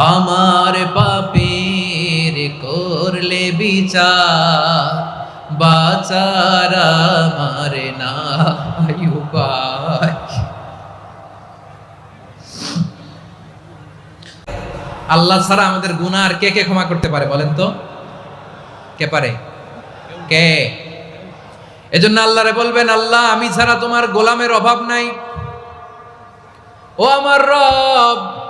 আমার পাপের করলে বিচার, বাচার আমার উপায়। আল্লাহ ছাড়া আমাদের গুনাহ আর কে কে ক্ষমা করতে পারে বলেন তো? কে পারে? কে? এজন্য আল্লাহরে বলবেন, আল্লাহ, আমি ছাড়া তোমার গোলামের অভাব নাই। ও আমার রব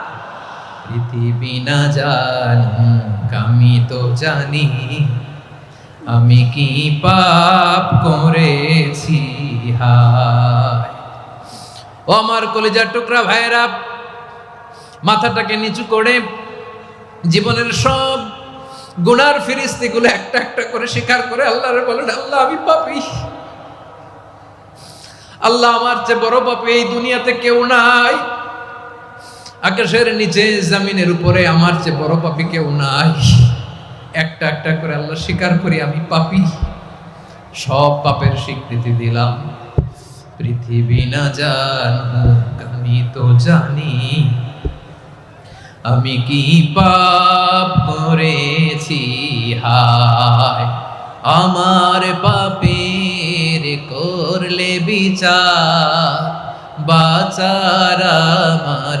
পৃথিবী না জানুক, আমি তো জানি। আমি কি পাপ করেছি? হায়। ও আমার কলেজার টুকরা ভাইরা মাথাটাকে নিচু করে জীবনের সব গুনার ফিরিস্তিগুলো একটা একটা করে স্বীকার করে আল্লাহরে বলেন আল্লাহ, আমি পাপি। আল্লাহ আমার চেয়ে বড় পাপি এই দুনিয়াতে কেউ নাই। আকাশের নিচে, জামিনের উপরে আমার চেয়ে বড় পাপি কেউ নাই। একটা একটা করে আল্লাহ স্বীকার করি, আমি পাপি। সব পাপের স্বীকৃতি দিলাম। পৃথিবী না জানুক, আমি তো জানি। আমি কি পাপ করেছি? হায়, আমার পাপের করলে বিচার। বাচার আমার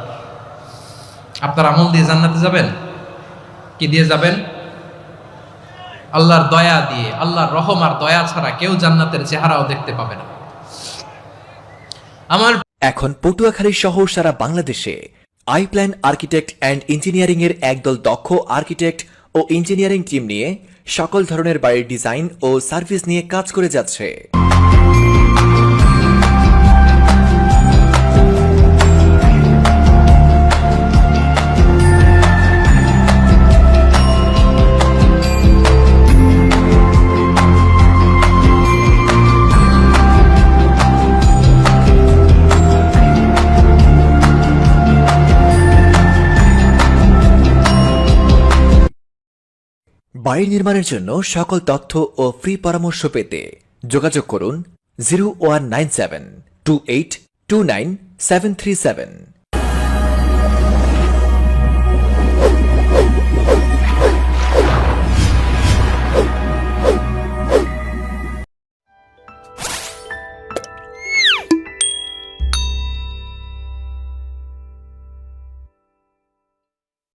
আপনার আমল দিয়ে জান্নাতে যাবেন? কি দিয়ে যাবেন? আল্লাহর দয়া দিয়ে, আল্লাহর রহম আর দয়া ছাড়া কেউ জান্নাতের চেহারাও দেখতে পাবে না। আমার এখন পটুয়াখালী সহ সারা বাংলাদেশে I plan architect and engineering এর একদল দক্ষ আর্কিটেক্ট ও ইঞ্জিনিয়ারিং টিম নিয়ে সকল ধরনের বাড়ির ডিজাইন ও সার্ভিস নিয়ে কাজ করে যাচ্ছে। বাড়ি নির্মাণের জন্য সকল তথ্য ও ফ্রি পরামর্শ পেতে যোগাযোগ করুন zero one nine seven two eight two nine seven three seven